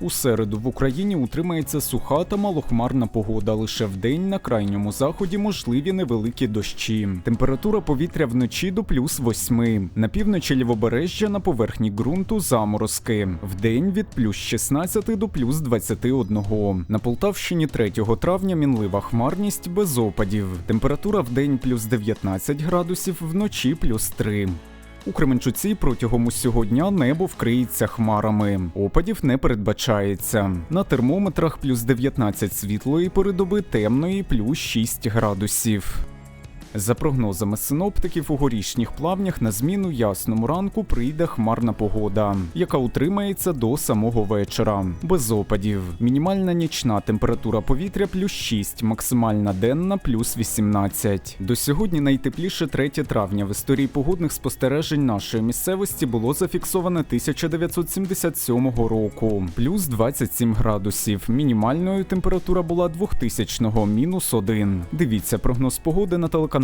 У середу в Україні утримається суха та малохмарна погода. Лише вдень на крайньому заході можливі невеликі дощі. Температура повітря вночі до плюс 8. На півночі лівобережжя на поверхні ґрунту заморозки. Вдень від плюс 16 до плюс 21. На Полтавщині 3 травня мінлива хмарність без опадів. Температура вдень плюс 19 градусів, вночі плюс 3. У Кременчуці протягом усього дня небо вкриється хмарами. Опадів не передбачається. На термометрах плюс 19 світлої передоби темної плюс 6 градусів. За прогнозами синоптиків, у горішніх плавнях на зміну ясному ранку прийде хмарна погода, яка утримається до самого вечора. Без опадів. Мінімальна нічна температура повітря плюс 6, максимальна денна плюс 18. До сьогодні найтепліше 3 травня в історії погодних спостережень нашої місцевості було зафіксовано 1977 року, плюс 27 градусів. Мінімальною температура була 2000-го, мінус 1. Дивіться прогноз погоди на телеканалі